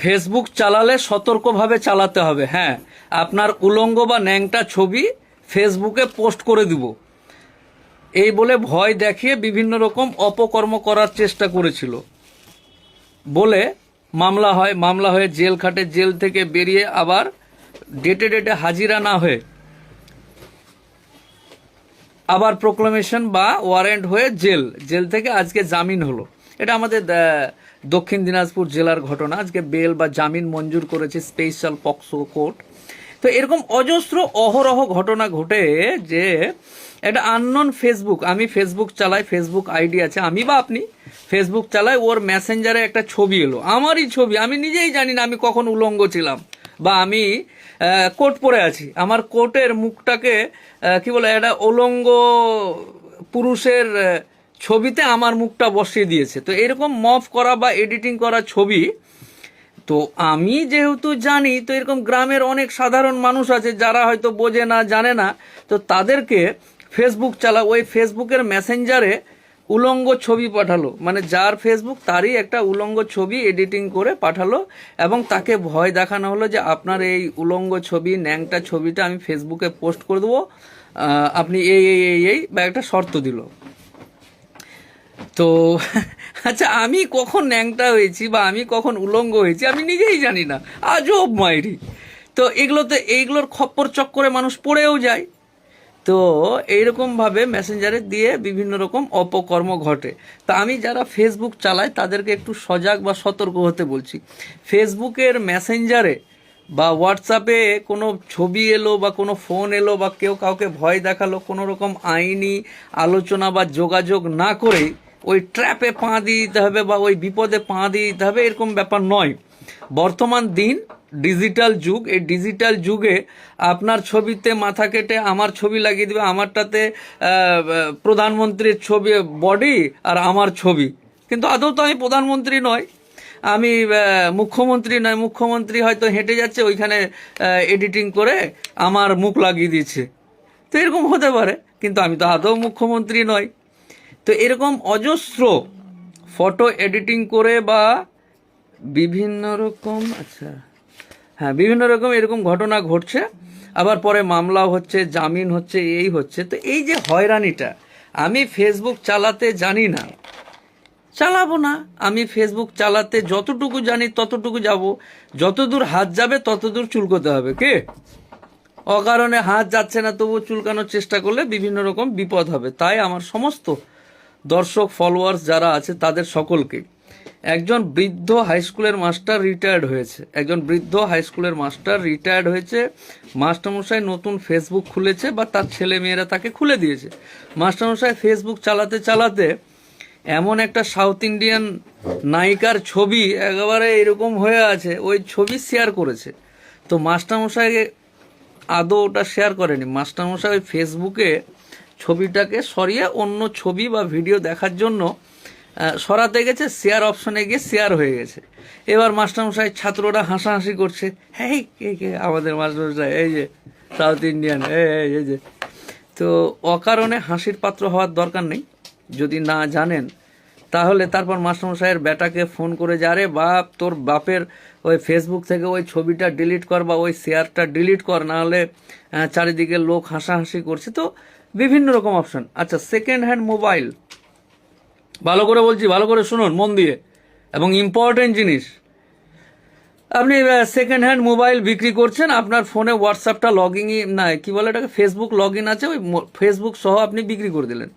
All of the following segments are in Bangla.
ফেসবুক চালালে সতর্কভাবে চালাতে হবে হ্যাঁ। আপনার উলঙ্গ বা ন্যাংটা ছবি ফেসবুকে পোস্ট করে দিব। এই বলে ভয় দেখিয়ে বিভিন্ন রকম অপকর্ম করার চেষ্টা করেছিল। বলে মামলা হয়, মামলা হয়ে জেল খাটে, জেল থেকে বেরিয়ে আবার ডেটে ডেটে হাজিরা না হয়ে আবার প্রোক্লামেশন বা ওয়ারেন্ট হয়ে জেল জেল থেকে আজকে জামিন হলো। এটা আমাদের দক্ষিণ দিনাজপুর জেলার ঘটনা। আজকে বেল বা জামিন মঞ্জুর করেছে স্পেশাল পক্সো কোর্ট। তো এরকম অজস্র অহরহ ঘটনা ঘটে যে একটা আননোন ফেসবুক আমি ফেসবুক চালাই ফেসবুক আইডি আছে, আমি বা আপনি ফেসবুক চালাই, ওর মেসেঞ্জারে একটা ছবি এলো। আমারই ছবি, আমি নিজেই জানি না আমি কখন উলঙ্গ ছিলাম বা আমি কোট পরে আছি। আমার কোটের মুখটাকে কি বলে, একটা উলঙ্গ পুরুষের ছবিতে আমার মুখটা বসিয়ে দিয়েছে। তো এরকম মফ করা বা এডিটিং করা ছবি, তো আমি যেহেতু জানি, তো এরকম গ্রামের অনেক সাধারণ মানুষ আছে যারা হয়তো বোঝে না, জানে না, তো তাদেরকে ফেসবুক চালা, ওই ফেসবুকের মেসেঞ্জারে উলঙ্গ ছবি পাঠালো। মানে যার ফেসবুক তারই একটা উলঙ্গ ছবি এডিটিং করে পাঠালো এবং তাকে ভয় দেখানো হলো যে আপনার এই উলঙ্গ ছবি, ন্যাংটা ছবিটা আমি ফেসবুকে পোস্ট করে দেবো। আপনি এই এই এই এই, বা একটা শর্ত দিল। তো আচ্ছা আমি কখন ন্যাংটা হয়েছি বা আমি কখন উলঙ্গ হয়েছি, আমি নিজেই জানি না। আজব মাইরি। তো এগুলোতে এইগুলোর খপ্পর চক্করে মানুষ পড়েও যায়। তো এইরকমভাবে মেসেঞ্জারে দিয়ে বিভিন্ন রকম অপকর্ম ঘটে। তা আমি যারা ফেসবুক চালায় তাদেরকে একটু সজাগ বা সতর্ক হতে বলছি। ফেসবুকের মেসেঞ্জারে বা হোয়াটসঅ্যাপে কোনো ছবি এলো বা কোনো ফোন এলো বা কেউ কাউকে ভয় দেখাল, কোনো রকম আইনি আলোচনা বা যোগাযোগ না করে ওই ট্র্যাপে পা দিয়ে দিতে হবে বা ওই বিপদে পা দিয়ে দিতে হবে, এরকম ব্যাপার নয়। বর্তমান দিন, ডিজিটাল যুগ, এই ডিজিটাল যুগে আপনার ছবিতে মাথা কেটে আমার ছবি লাগিয়ে দেবে, আমারটাতে প্রধানমন্ত্রীর ছবি, বডি আর আমার ছবি। কিন্তু আদৌ তো আমি প্রধানমন্ত্রী নয়। আমি মুখ্যমন্ত্রী নয়। মুখ্যমন্ত্রী হয়তো হেঁটে যাচ্ছে, ওইখানে এডিটিং করে আমার মুখ লাগিয়ে দিচ্ছে তো এরকম হতে পারে, কিন্তু আমি তো আদৌ মুখ্যমন্ত্রী নয়। তো এরকম অজস্র ফটো এডিটিং করে বা বিভিন্ন রকম আচ্ছা হ্যাঁ বিভিন্ন রকম এরকম ঘটনা ঘটছে, আবার পরে মামলাও হচ্ছে, জামিন হচ্ছে, এই হচ্ছে। তো এই যে হয়রানিটা, আমি ফেসবুক চালাতে জানি না, চালাবো না, আমি ফেসবুক চালাতে যতটুকু জানি ততটুকু যাব, যতদূর হাত যাবে ততদূর চুলকোতে হবে, কে? অকারণে হাত যাচ্ছে না তবু চুলকানোর চেষ্টা করলে বিভিন্ন রকম বিপদ হবে, তাই আমার সমস্ত দর্শক ফলোয়ার্স যারা আছে তাদের সকলকে। একজন বৃদ্ধ হাই স্কুলের মাস্টার রিটায়ার্ড হয়েছে। একজন বৃদ্ধ হাই স্কুলের মাস্টার রিটায়ার্ড হয়েছে। মাস্টারমশাই নতুন ফেসবুক খুলেছে বা তার ছেলে মেয়েরা তাকে খুলে দিয়েছে। মাস্টারমশাই ফেসবুক চালাতে চালাতে এমন একটা সাউথ ইন্ডিয়ান নায়িকার ছবি একেবারে এরকম হয়ে আছে, ওই ছবি শেয়ার করেছে। তো মাস্টারমশাই আদৌ ওটা শেয়ার করেনি। মাস্টারমশাই ফেসবুকে ছবিটাকে সরিয়ে অন্য ছবি বা ভিডিও দেখার জন্য সরাতে গেছে শেয়ার অপশনে গিয়ে শেয়ার হয়ে গেছে। এবার মাস্টারমশাই ছাত্ররা হাসাহাসি করছে হ্যাঁ কে কে, আমাদের মাস্টারমশাই, এই যে সাউথ ইন্ডিয়ান এই যে। তো অকারণে হাসির পাত্র হওয়ার দরকার নেই। যদি না জানেন, তাহলে তারপর মাস্টারমশাইয়ের বেটাকে ফোন করে, যে আরে বাপ, তোর বাপের ওই ফেসবুক থেকে ওই ছবিটা ডিলিট কর বা ওই শেয়ারটা ডিলিট কর, না হলে চারিদিকে লোক হাসাহাসি করছে। তো বিভিন্ন রকম অপশন আচ্ছা সেকেন্ড হ্যান্ড মোবাইল ভালো করে বলছি, ভালো করে শুনুন, মন দিয়ে। এবং ইম্পর্টেন্ট জিনিস। আপনি সেকেন্ড হ্যান্ড মোবাইল বিক্রি করছেন, আপনার ফোনে হোয়াটসঅ্যাপটা লগইনই না, কি বলে এটাকে ফেসবুক লগ ইন আছে, ওই ফেসবুক সহ আপনি বিক্রি করে দিলেন।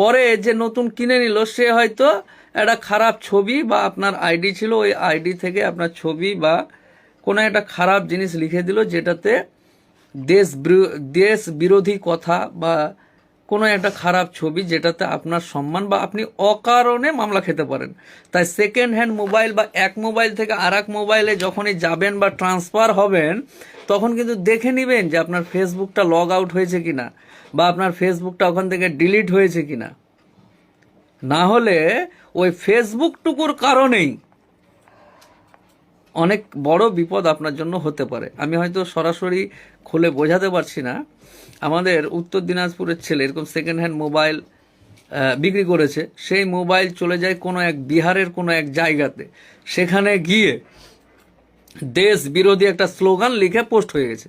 পরে যে নতুন কিনে নিল, সে হয়তো একটা খারাপ ছবি বা আপনার আইডি ছিল, ওই আইডি থেকে আপনার ছবি বা কোনো একটা খারাপ জিনিস লিখে দিল, যেটাতে দেশ দেশ বিরোধী কথা বা কোনো একটা খারাপ ছবি যেটাতে আপনার সম্মান বা আপনি অকারণে মামলা খেতে পারেন। তাই সেকেন্ড হ্যান্ড মোবাইল বা এক মোবাইল থেকে আর এক মোবাইলে যখনই যাবেন বা ট্রান্সফার হবেন, তখন কিন্তু দেখে নেবেন যে আপনার ফেসবুকটা লগ আউট হয়েছে কি না বা আপনার ফেসবুকটা ওখান থেকে ডিলিট হয়েছে কিনা। না হলে ওই ফেসবুকটুকুর কারণেই অনেক বড় বিপদ আপনার জন্য হতে পারে। আমি হয়তো সরাসরি খুলে বোঝাতে পারছি না। আমাদের উত্তর দিনাজপুরের ছেলে এরকম সেকেন্ড হ্যান্ড মোবাইল বিক্রি করেছে। সেই মোবাইল চলে যায় কোনো এক বিহারের কোনো এক জায়গাতে। সেখানে গিয়ে দেশ বিরোধী একটা স্লোগান লিখে পোস্ট হয়ে গেছে।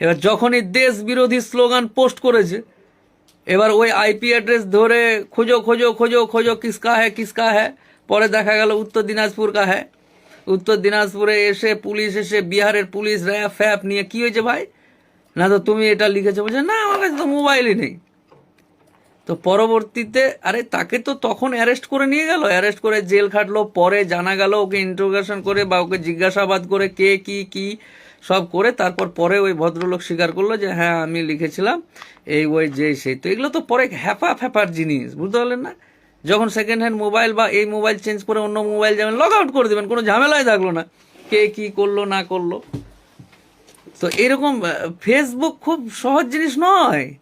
এবার যখনই দেশ বিরোধী স্লোগান পোস্ট করেছে, এবার ওই আইপি অ্যাড্রেস ধরে খোঁজো খোঁজো খোঁজো খোঁজো, কিসকা হ্যাঁ কিসকা হ্যাঁ পরে দেখা গেল উত্তর দিনাজপুর কা হ্যাঁ উত্তর দিনাজপুরে এসে পুলিশ এসে বিহারের পুলিশ র্যাপ ফ্যাপ নিয়ে কি হয়েছে ভাই? না তো তুমি এটা লিখেছো, বলছে, না, আমার কাছে তো মোবাইলই নেই। তো পরবর্তীতে, আরে তাকে তো তখন অ্যারেস্ট করে নিয়ে গেল। অ্যারেস্ট করে জেল খাটলো, পরে জানা গেল ওকে ইন্টারোগেশন করে বা ওকে জিজ্ঞাসাবাদ করে কে, কি কি সব করে, তারপর পরে ওই ভদ্রলোক স্বীকার করল যে হ্যাঁ আমি লিখেছিলাম, এই, ওই, যে, সেই। তো এগুলো তো পরে হ্যাপা ফ্যাপার জিনিস, বুঝতে পারলেন না? যখন সেকেন্ড হ্যান্ড মোবাইল বা এই মোবাইল চেঞ্জ করে অন্য মোবাইল যাবেন লগ আউট করে দেবেন, কোনো ঝামেলাই থাকল না। কে কি করল, না করল। তো এরকম ফেসবুক খুব সহজ জিনিস নয়।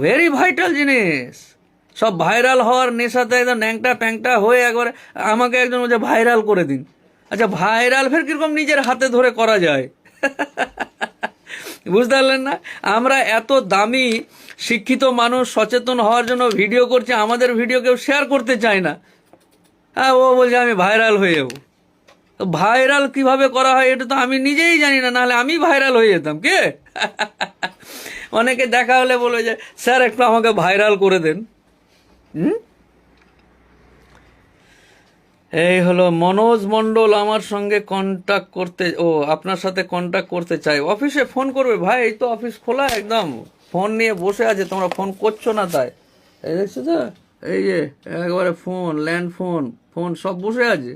ভেরি ভাইটাল জিনিস। সব ভাইরাল হওয়ার নেশাতে একদম ন্যাংটা প্যাংটা হয়ে একবারে আমাকে একজন বলছে ভাইরাল করে দিন। আচ্ছা ভাইরাল ফের কীরকম নিজের হাতে ধরে করা যায়? বুঝতে পারলেন না? আমরা এত দামি শিক্ষিত মানুষ সচেতন হওয়ার জন্য ভিডিও করছে, আমাদের ভিডিও কেউ শেয়ার করতে চায় না। হ্যাঁ ও বলছে, আমি ভাইরাল হয়ে যাব। ভাইরাল কীভাবে করা হয় এটা তো আমি নিজেই জানি না, নাহলে আমি ভাইরাল হয়ে যেতাম। কে? অনেকে দেখা হলে বলবে যে, স্যার, একটু আমাকে ভাইরাল করে দেন। হুম? এই হলো মনোজ মণ্ডল আমার সঙ্গে কন্ট্যাক্ট করতে, ও আপনার সাথে কন্ট্যাক্ট করতে চাই অফিসে ফোন করবে, ভাই, এই তো অফিস খোলা একদম। ফোন নিয়ে বসে আছে তোমরা ফোন করছ না তাই? এই দেখছ তো? এই যে একবারে ফোন ল্যান্ড ফোন ফোন সব বসে আছে।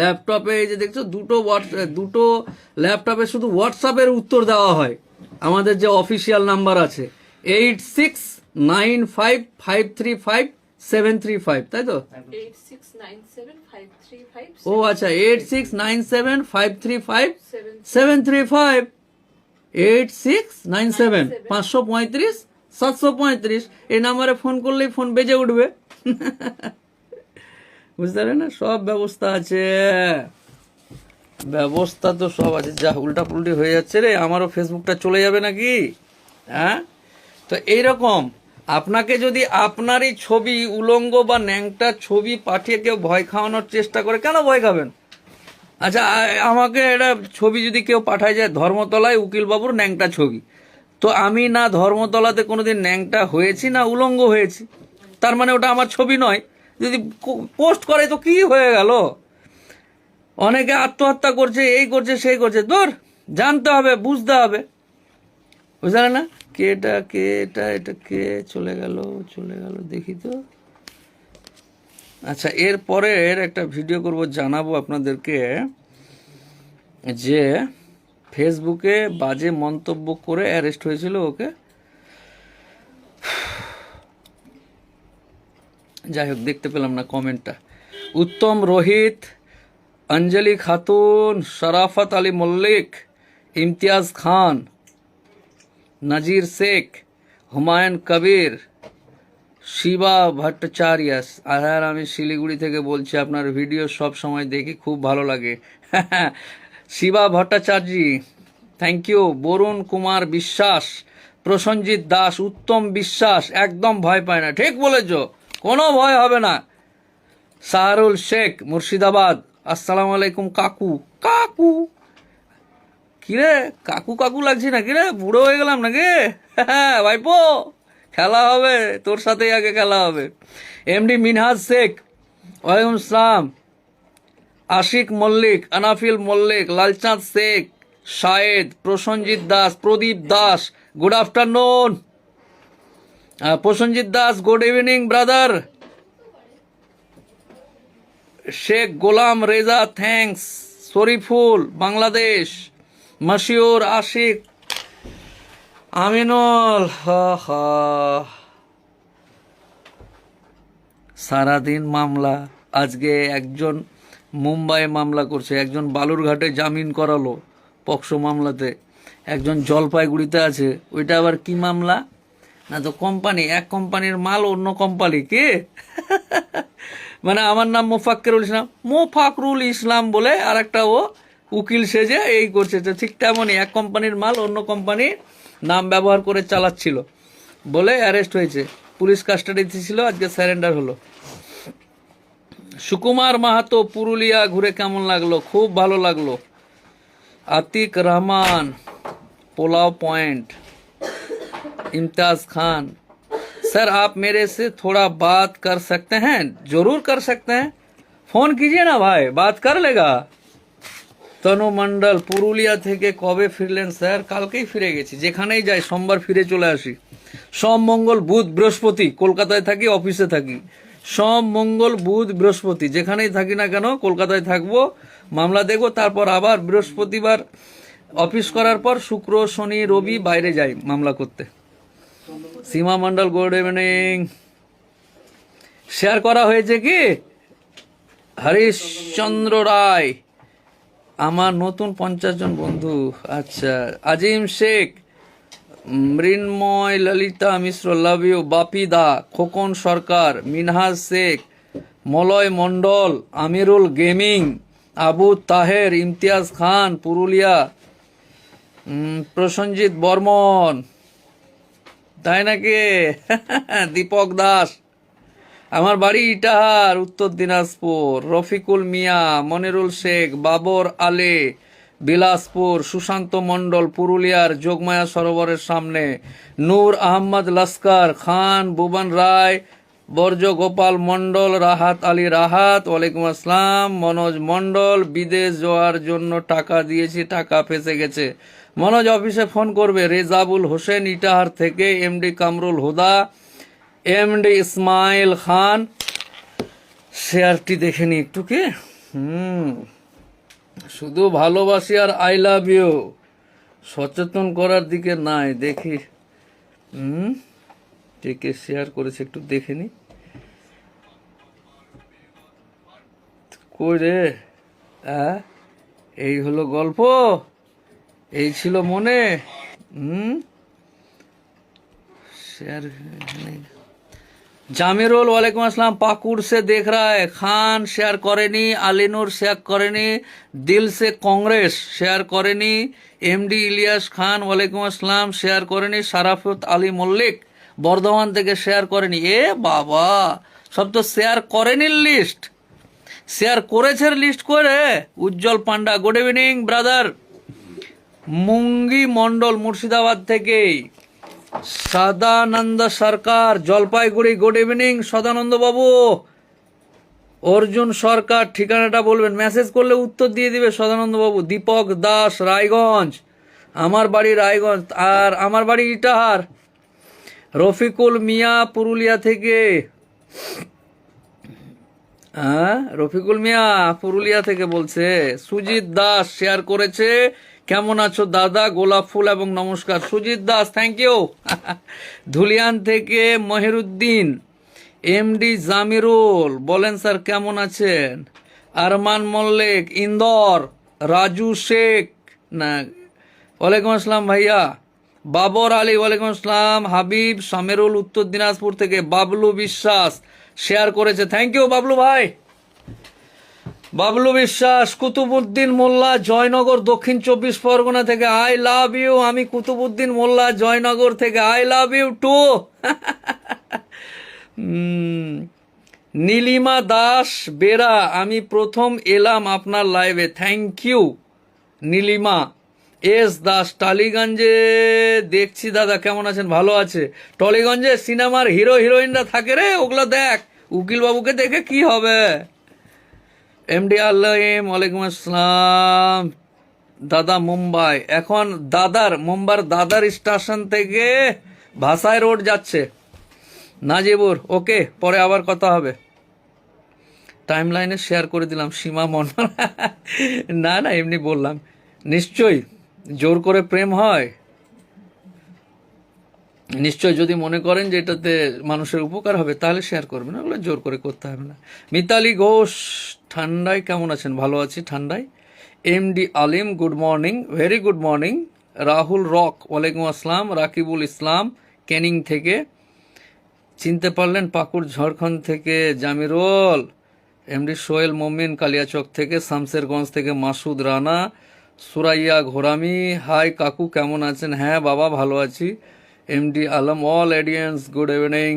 ল্যাপটপে এই যে দেখছ দুটো দুটো ল্যাপটপে শুধু হোয়াটসঅ্যাপের উত্তর দেওয়া হয়। আমাদের যে অফিসিয়াল নাম্বার আছে eight six nine five five three five seven three five তাই তো? ও আচ্ছা eight six nine seven five three five seven three five. Eight six nine seven পাঁচশো পঁয়ত্রিশ সাতশো পঁয়ত্রিশ। এই নাম্বারে ফোন করলেই ফোন বেজে উঠবে। বুঝতে পারলেন না? সব ব্যবস্থা আছে। ব্যবস্থা তো সব আছে। যা উল্টা পুল্টি হয়ে যাচ্ছে রে আমারও ফেসবুকটা চলে যাবে নাকি? হ্যাঁ? তো এইরকম আপনাকে যদি আপনারই ছবি উলঙ্গ বা ন্যাংটা ছবি পাঠিয়ে কেউ ভয় খাওয়ানোর চেষ্টা করে কেন ভয় খাবেন? আচ্ছা আমাকে এটা ছবি যদি কেউ পাঠায় যায় ধর্মতলায় উকিলবাবুর ন্যাংটা ছবি। তো আমি না ধর্মতলাতে কোনোদিন ন্যাংটা হয়েছি, না উলঙ্গ হয়েছি। তার মানে ওটা আমার ছবি নয়। যদি পোস্ট করে তো কি হয়ে গেল? অনেকে আত্মহত্যা করছে, এই করছে, সেই করছে। দূর জানতে হবে, বুঝতে হবে। বুঝলে না? কে এটা কে এটা এটা কে? চলে গেল চলে গেল, দেখি তো। আচ্ছা এর পরের একটা ভিডিও করব, জানাব আপনাদেরকে যে ফেসবুকে বাজে মন্তব্য করে অ্যারেস্ট হয়েছিল ওকে। যাই হোক, দেখতে পেলাম না কমেন্টটা। উত্তম রোহিত, অঞ্জলি খাতুন, শরাফত আলী মল্লিক, ইমতিয়াজ খান, নাজির শেখ, হুমায়ুন কবির শিবা ভট্টাচার্য আর আমি শিলিগুড়ি থেকে বলছি, আপনার ভিডিও সব সময় দেখি, খুব ভালো লাগে। শিবা ভট্টাচার্য থ্যাংক ইউ বরুণ কুমার বিশ্বাস, প্রসঞ্জিৎ দাস, উত্তম বিশ্বাস, একদম ভয় পায় না। ঠিক বলেছ, কোনো ভয় হবে না। শাহরুল শেখ, মুর্শিদাবাদ। আসসালামু আলাইকুম, কাকু। কাকু! কিরে, কাকু কাকু লাগছে না কিরে বুড়ো হয়ে গেলাম নাকি? হ্যাঁ ভাইপো! খেলা হবে, তোর সাথেই আগে খেলা হবে। এমডি মিনহাজ শেখ ওয়ালাইকুম সালাম Ashik Mallick, Anafil Mallick, Lalchand Sheikh, Shayed, Prasenjit Das, Pradip Das good afternoon Prasenjit Das good evening brother Sheikh Golam Reza thanks Shariful, Bangladesh. Masiur Ashik. Aminul সারাদিন মামলা, আজকে একজন মুম্বাই মামলা করছে, একজন বালুরঘাটে জামিন করালো পক্সো মামলাতে, একজন জলপাইগুড়িতে আছে, ওইটা আবার কি মামলা? না তো কোম্পানি, এক কোম্পানির মাল অন্য কোম্পানি, কে? মানে আমার নাম মোফাক্কেরুল ইসলাম, মোফাকরুল ইসলাম বলে আর একটা ও উকিল সেজে এই করছে তো ঠিক তেমনই এক কোম্পানির মাল অন্য কোম্পানির নাম ব্যবহার করে চালাচ্ছিল বলে অ্যারেস্ট হয়েছে পুলিশ কাস্টাডিতে ছিল আজকে স্যারেন্ডার হলো সুকুমার মাহাতো পুরুলিয়া ঘুরে কেমন লাগলো খুব ভালো লাগলো আতিক রহমান पोलाव पॉइंट इम्तियाज खान सर आप मेरे से थोड़ा बात कर सकते हैं जरूर कर सकते हैं फोन कीजिए ना भाई बात कर लेगा তনু মণ্ডল, পুরুলিয়া থেকে কবে ফিরলেন স্যার? কালকেই ফিরে গেছি। যেখানেই যাই, সোমবার ফিরে চলে আসি। সোম, মঙ্গল, বুধ, বৃহস্পতি। কলকাতায় থাকি, অফিসে থাকি। সোম, মঙ্গল, বুধ, বৃহস্পতি। যেখানেই থাকি না কেন, কলকাতায় থাকব, মামলা দেখব, তারপর আবার বৃহস্পতিবার অফিস করার পর শুক্র, শনি, রবি বাইরে যাই মামলা করতে। Seema Mondal good evening share করা হয়েছে কি? হরিশচন্দ্র রায়। আমার নতুন পঞ্চাশ জন বন্ধু। আচ্ছা Azim Sheikh Mrinmoy Lalita Mishra love you Bapi da Khokon Sarkar Minhaj Sheikh Malay Mondal Amirul gaming Abu Taher Imtiaz Khan Purulia um, Prasenjit Barman তাই নাকি? দীপক দাস। আমার বাড়ি ইটাহার, উত্তর দিনাজপুর। রফিকুল মিয়া, মনিরুল শেখ, বাবর আলে, বিলাসপুর, সুশান্ত মণ্ডল, পুরুলিয়ার যোগমায়া সরোবরের সামনে। নূর আহমদ লস্কর, খান ভুবন রায় বর্জ গোপাল মণ্ডল, রাহাত আলী রাহাত, ওয়ালাইকুম আসসালাম, মনোজ মণ্ডল, বিদেশ যাওয়ার জন্য টাকা দিয়েছি, টাকা ফেসে গেছে। মনোজ অফিসে ফোন করবে, রেজাবুল হোসেন, ইটাহার থেকে MD Kamrul Huda M D Ismail Khan শেয়ারটি দেখে নি একটু কি? হুম। শুধু ভালোবাসি আর আই লাভ ইউ সচেতন করার দিকে নাই, দেখি। হুম। কে শেয়ার করেছে একটু দেখে নি কই রে? হ্যাঁ এই হলো গল্প? এই ছিল মনে? হুম। শেয়ার জামিরুল, ওয়ালাইকুম আসসালাম। পাকুড় সে দেখ রায় খান শেয়ার করেনি, আলিনুর শেয়ার করেনি, দিল সে কংগ্রেস শেয়ার করেনি, এমডি ইলিয়াস খান, ওয়ালাইকুম আসসালাম, শেয়ার করেনি, সারাফত আলী মল্লিক বর্ধমান থেকে শেয়ার করেনি। এ বাবা, সব তো শেয়ার করেনি লিস্ট। শেয়ার করেছে লিস্ট করে Ujjwal Panda good evening brother Mungi Mondal Murshidabad থেকেই। Sadananda Sarkar, Jalpaiguri good evening Sadananda babu. Arjun সরকার, ঠিকানাটা বলবেন। মেসেজ করলে উত্তর দিয়ে দিবে সদানন্দ বাবু। দীপক দাস, রায়গঞ্জ। আমার বাড়ি রায়গঞ্জ। আর আমার বাড়ি ইটাহার। রফিকুল মিয়া, পুরুলিয়া থেকে। হ্যাঁ? রফিকুল মিয়া, পুরুলিয়া থেকে বলছে। সুজিত দাস শেয়ার করেছে। কেমন আছো দাদা? গোলাপ ফুল এবং নমস্কার। সুজিত দাস থ্যাংক ইউ ধুলিয়ান থেকে মহিরুদ্দিন, এমডি জামিরুল, বলেন স্যার কেমন আছেন? আরমান মল্লিক, ইন্দর, রাজু শেখ, না, ওয়ালাইকুম আসসালাম ভাইয়া। বাবর আলী, ওয়ালাইকুম আসসালাম। হাবিব সামেরুল, উত্তর দিনাজপুর থেকে বাবলু বিশ্বাস শেয়ার করেছে। থ্যাংক ইউ বাবলু ভাই। বাবলু বিশ্বাস, কুতুবুদ্দিন মোল্লা, জয়নগর, দক্ষিণ চব্বিশ পরগনা থেকে আই লাভ ইউ। আমি কুতুবুদ্দিন মোল্লা, জয়নগর থেকে I love you too. Nilima Das Bera আমি প্রথম এলাম আপনার লাইভে। Thank you Nilima. S Das, টালিগঞ্জে দেখছি দাদা, কেমন আছেন? ভালো আছে। টলিগঞ্জে সিনেমার হিরো, হিরোইনরা থাকে রে, ওগুলো দেখ। উকিল বাবুকে দেখে কি হবে? এমডি আল্লাহিম ওয়ালাইকুম আসসালাম। দাদা মুম্বাই। এখন দাদার, মুম্বার দাদার স্টেশন থেকে ভাসাই রোড যাচ্ছে। নাজিবুর, ওকে, পরে আবার কথা হবে। টাইম লাইনে শেয়ার করে দিলাম, সীমা মন্ডল না না, এমনি বললাম। নিশ্চয়ই, জোর করে প্রেম হয়। নিশ্চয় যদি মনে করেন যে এটাতে মানুষের উপকার হবে, তাহলে শেয়ার করবেন। ওগুলো জোর করে করতে হবে না। মিতালি ঘোষ ঠান্ডায় কেমন আছেন? ভালো আছি ঠান্ডায়। M D Alim good morning very good morning Rahul rock, ওয়ালাইকুম আসসালাম, রাকিবুল ইসলাম, ক্যানিং থেকে, চিনতে পারলেন পাকুড় ঝাড়খণ্ড থেকে জামিরুল এমডি সোহেল মমিন, কালিয়াচক থেকে, শামসেরগঞ্জ থেকে মাসুদ রানা, সুরাইয়া ঘোরামি, হাই কাকু কেমন আছেন? হ্যাঁ বাবা, ভালো আছি। MD Alam all audience good evening